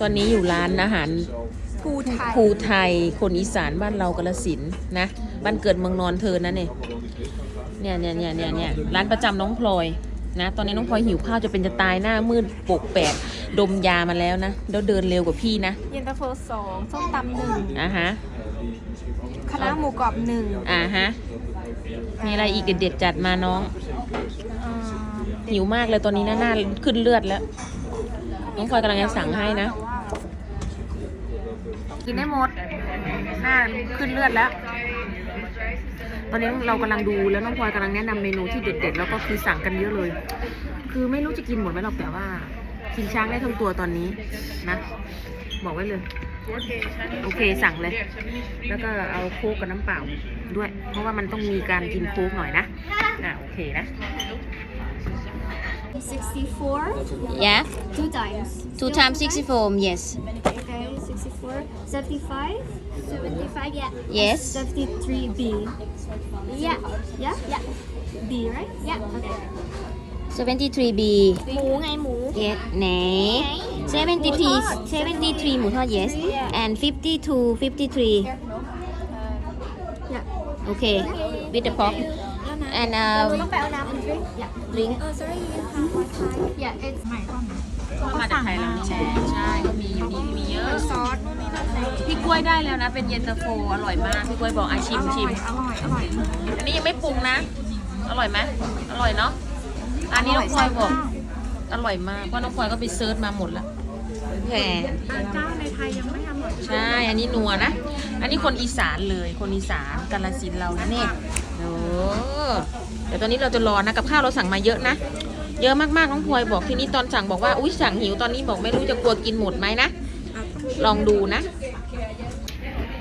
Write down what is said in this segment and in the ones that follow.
ตอนนี้อยู่ร้านอาหารภูไทยภูไทย คนอีสานบ้านเรากระสินธุ์นะบ้านเกิดเมืองนอนเธอนะเนี่ยเนี่ยเนี่ยเนี่ยเนี่ยเนี่ยร้านประจำน้องพลอยนะ ตอนนี้น้องพลอยหิวข้าวจะเป็นจะตายหน้ามืดปกแปดดมยามาแล้วนะแล้วเดินเร็วกว่าพี่นะเย็นตาโฟสองส้มตำหนึ่งอะฮะคณะหมูกรอบหนึ่งอะฮะมีอะไรอีกเด็ดๆจัดมาน้องอ่าหิวมากเลยตอนนี้หน้าหน้าขึ้นเลือดแล้ว น้องพลอยกำลังจะสั่งให้นะ กินได้หมดหน้าขึ้นเลือดแล้ว ตอนนี้เรากำลังดูแล้วน้องพลอยกำลังแนะนำเมนูที่เด็ดๆ แล้วก็คือสั่งกันเยอะเลย คือไม่รู้จะกินหมดไหมหรอกแต่ว่า กินช้างได้ทั้งตัวตอนนี้นะ บอกไว้เลย โอเคสั่งเลย แล้วก็เอาโค้กกับน้ำเปล่าด้วย เพราะว่ามันต้องมีการกินโค้กหน่อยนะอะโอเคนะ 64 Yeah, two times. two times 64, yes. Okay, 64, 75, 75, yeah. Yes. 73B. Yeah, yeah, yeah. B, right? Yeah, okay. 73B. หมูไงหมู Yeah, ไหน73 73หมูทอด yes and 52 53 Yeah. okay with the pork แล้วนะ And เรา uh, ต้องไปเอาน้ำ and drink yeah drink oh sorry you have one time yeah it's มาจากไทยแล้วนี่แหละใช่ก็มีอยู่นี่มีเยอะซอสนู่นนี่นั่นเลยพี่กล้วยได้แล้วนะ เป็นเย็นตาโฟอร่อยมาก พี่กล้วยบอกอาชิมชิมอร่อยอร่อยอันนี้ยังไม่ปรุงนะ อร่อยไหมอร่อยเนาะอันนี้น้องพลอยบอกอร่อยมากเพราะน้องพลอยก็ไปเซิร์ชมาหมดแล้วแหมเจ้าในไทยยังไม่อร่อยใช่ อันนี้นัวนะ อันนี้คนอีสานเลย คนอีสานกาลสินธุ์เรานะเนี่ย โอ้เดี๋ยวตอนนี้เราจะรอนะกับข้าวเราสั่งมาเยอะนะ เยอะมากๆน้องพลอยบอกทีนี้ตอนสั่งบอกว่าอุ้ยสั่งหิวตอนนี้บอกไม่รู้จะกลัวกินหมดไหมนะลองดูนะ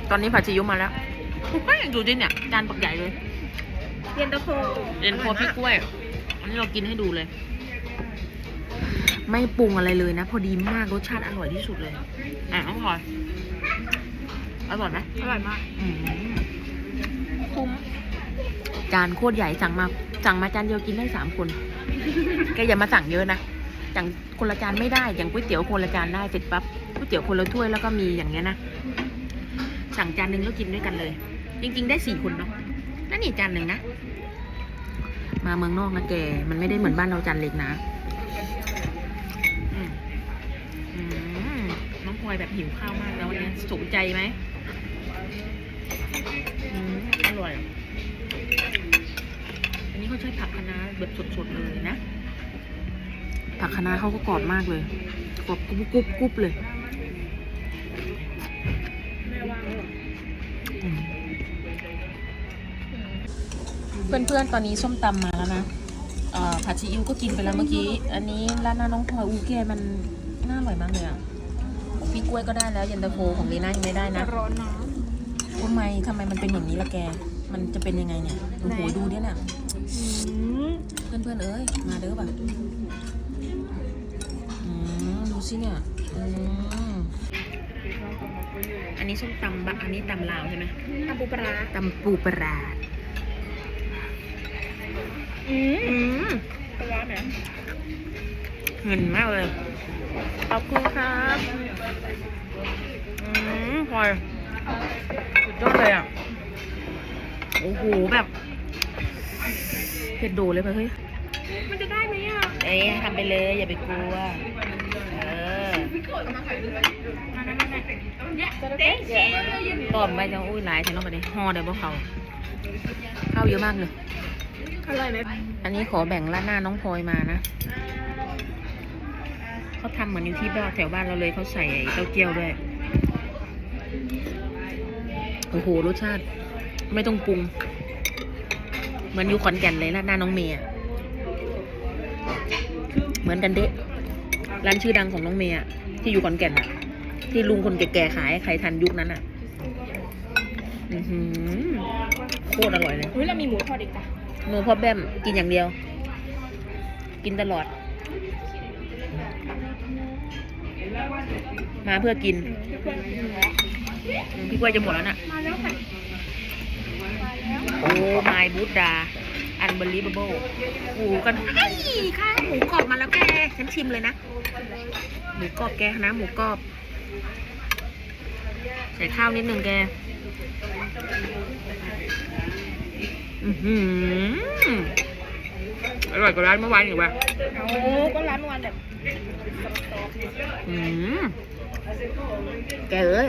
ตอนนี้ผัดซีอิ๊วมาแล้วดูดิเนี่ยจานปักใหญ่เลยเย็นตาโฟเรียนโคพี่กล้วยอันนี้เรากินให้ดูเลย ไม่ปรุงอะไรเลยนะ พอดีมากรสชาติอร่อยที่สุดเลยอะน้องพลอยอร่อยไหมอร่อยมากอืมคุ้ม จานโคตรใหญ่สั่งมา สั่งมาจานเดียวกินได้สามคนแกอย่ามาสั่งเยอะนะสั่งคนละจานไม่ได้อย่างก๋วยเตี๋ยวคนละจานได้เสร็จปั๊บก๋วยเตี๋ยวคนละถ้วยแล้วก็มีอย่างเงี้ยนะสั่งจานหนึ่งแล้วกินด้วยกันเลย จริง ๆ ได้สี่คนเนาะนั่นนี่จานหนึ่งนะมาเมืองนอกนะแกมันไม่ได้เหมือนบ้านเราจานเล็กนะน้องพลอยแบบหิวข้าวมากแล้ววันนี้สุขใจไหมอร่อย นนี้เขาใช้ผักคะน้าแบบสดๆเลยนะ ผักคะน้าเขาก็กรอบมากเลยกรอบกรุบกรุบกรุบเลยอืมเพื่อนๆ ตอนนี้ส้มตำมาแล้วนะเอ่อผัดซีอิ๊วก็กินไปแล้วเมื่อกี้ อันนี้ร้านหน้าน้องพลอยอูเกมันน่าอร่อยมากเลยอะของพี่กล้วยก็ได้แล้วเย็นตาโฟของลีน่ายังไม่ได้นะร้อนน้ทำไมทำไมมันเป็นอย่างนี้ละแก มันจะเป็นยังไงเนี่ยโอ้โหไหนดูเนี่ยน่ะำเพื่อนเพื่อนๆเอ้ย มาเด้อป่ะอืมดูสิเนี่ยอืมอันนี้ส้มตำบะอันนี้ตำลาวใช่ไหมตำปูปลาร้าตำปูปลาร้าอืมอืมปลาร้าไหนเงินมากเลย ขอบคุณครับอืมพลอยสุดยอดเลยอะ โอ้โหแบบ เผ็ดโดดเลยไปเฮ้ย มันจะได้ไหมอะเอ้ยทำไปเลยอย่าไปกลัว เออตอมไปจังอุ้ยหลายถึงต้องไปนี่ห่อเดี๋ยวพวกเขาข้าวเยอะมากเลย อร่อยไหมอันนี้ขอแบ่งร้านหน้าน้องพลอยมานะ เขาทำเหมือนอยู่ที่บ้านแถวบ้านเราเลยเขาใส่เต้าเจี้ยวด้วย โอ้โหรสชาติ ไม่ต้องปรุง เหมือนอยู่ขอนแก่นเลยร้านหน้าน้องเมย์อะเหมือนกันเดะร้านชื่อดังของน้องเมย์อะที่อยู่ขอนแก่นอะที่ลุงคนแก่ๆขายให้ใครทันยุคนั้นอะอือหือโคตรอร่อยเลยเฮ้ยเรามีหมูทอดอีกจ้ะโนพ่อแบมกินอย่างเดียว กินตลอด มาเพื่อกินอืมพี่กล้วยจะหมดแล้วน่ะมาแล้วค่ะ โอ้ my buddha unbelievable โอ้กันไอ้ข้าวหมูกรอบมาแล้วแก ฉันชิมเลยนะ หมูกรอบแกนะ หมูกรอบ ใส่ข้าวนิดนึงแก อือหืออร่อยกว่าร้านเมื่อวานอีกว่ะเอาก็ร้านวันแบบอืมแกเอ้ย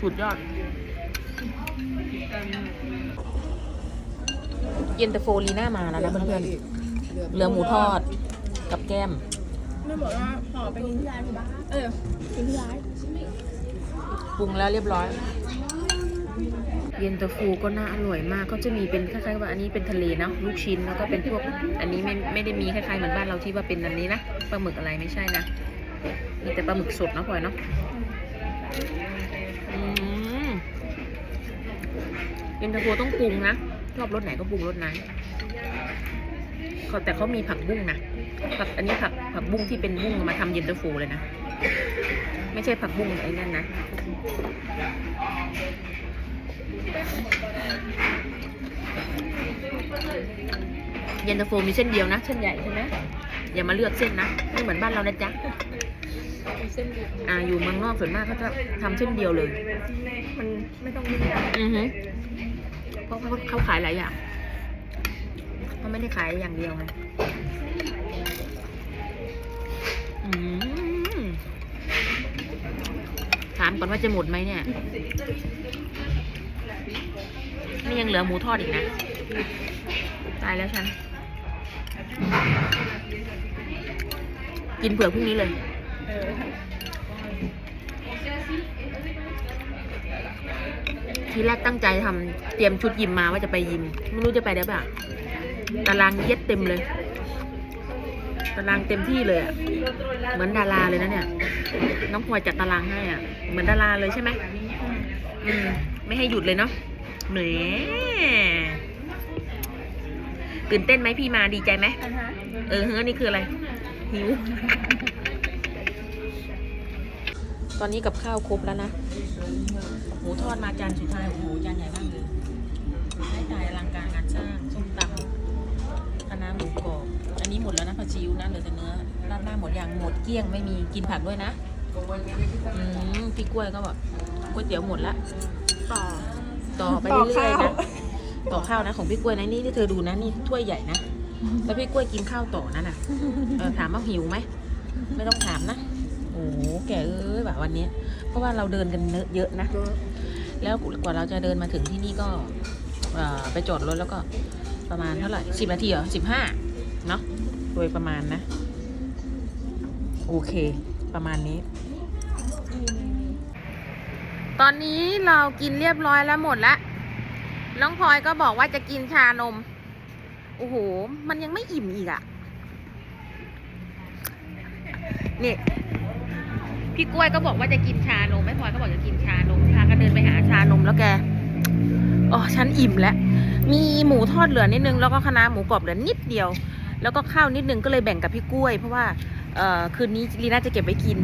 สุดยอด เย็นตาโฟลีน่ามาแล้วนะเพื่อนๆเหลือหมูทอดกับแก้มไม่บอกว่าห่อไปกินที่ร้านบ้านเออกินที่ร้านปรุงแล้วเรียบร้อย เย็นตาโฟก็น่าอร่อยมากก็จะมีเป็นคล้ายๆว่าอันนี้เป็นทะเลเนาะลูกชิ้นแล้วก็เป็นพวกอันนี้ไม่ไม่ได้มีคล้ายๆเหมือนบ้านเราที่ว่าเป็นอันนี้นะปลาหมึกอะไรไม่ใช่นะมีแต่ปลาหมึกสดเนาะพลอยเนาะอืมเย็นตาโฟต้องปรุงนะ ชอบรสไหนก็ปรุงรสนั้นเขาแต่เขามีผักบุ้งนะผักอันนี้ผักผักบุ้งที่เป็นบุ้งมาทำเย็นตาโฟเลยนะ ไม่ใช่ผักบุ้งไอ้นั่นนะเย็นตาโฟมีเส้นเดียวนะเส้นใหญ่ใช่ไหมอย่ามาเลือกเส้นนะไม่เหมือนบ้านเรานะจ๊ะเส้นเดียวอ่าอยู่เมืองนอกส่วนมากเขาจะทำเส้นเดียวเลย มันไม่ต้องยุ่งยากอือฮึ เพราเขาเขาขายหลายอย่างเขาไม่ได้ขายอย่างเดียวไงถามก่อนว่าจะหมดไหมเนี่ย นี่ยังเหลือหมูทอดอีกนะ ตายแล้วฉัน กินเผื่อพรุ่งนี้เลย เออ ทีแรกตั้งใจทำเตรียมชุดยิมมาว่าจะไปยิม ไม่รู้จะไปได้ป่ะตารางเย็ดเต็มเลยตารางเต็มที่เลยอะเหมือนดาราเลยนะเนี่ย น้องพลอยจัดตารางให้อะ เหมือนดาราเลยใช่ไหมอืม ไม่ให้หยุดเลยเนาะแหมตื่นเต้นไหมพี่มาดีใจไหมอ่าฮะเออเฮ้ยนี่คืออะไร หิว ตอนนี้กับข้าวครบแล้วนะหมูทอดมาจานสุดท้ายโอ้โหจานใหญ่มากเลยให้ตายอลังการงานสร้างส้มตำคณะหมูกรอบอันนี้หมดแล้วนะผัดซีอิ๊วนะเหลือแต่เนื้อราดหน้าหมดอย่างหมดเกลี้ยงไม่มีกินผักด้วยนะอืมพี่กล้วยก็บอกก๋วยเตี๋ยวหมดละต่อต่อไปต่อเรื่อยๆข้าวนะต่อข้าวนะของพี่กล้วยนะนี่ที่เธอดูนะนี่ถ้วยใหญ่นะแล้วพี่กล้วยกินข้าวต่อนั่นน่ะเออถามว่าหิวไหมไม่ต้องถามนะ โอ้โหแกเอ้ยแบบวันนี้เพราะว่าเราเดินกันเยอะนะ แล้วกว่าเราจะเดินมาถึงที่นี่ก็ไปจอดรถแล้วก็ประมาณเท่าไหร่สิบนาทีเหรอสิบห้าเนาะโดยประมาณนะ โอเค ประมาณนี้ ตอนนี้เรากินเรียบร้อยแล้วหมดละน้องพลอยก็บอกว่าจะกินชานม โอ้โห มันยังไม่อิ่มอีกอะนี่ พี่กล้วยก็บอกว่าจะกินชานมแม่พลอยก็บอกจะกินชานมพากันเดินไปหาชานมแล้วแกอ๋อฉันอิ่มแล้ว มีหมูทอดเหลือนิดนึงแล้วก็คะน้าหมูกรอบเหลือนิดเดียว แล้วก็ข้าวนิดนึงก็เลยแบ่งกับพี่กล้วย เพราะว่าเอ่อคืนนี้ลีน่าจะเก็บไว้กิน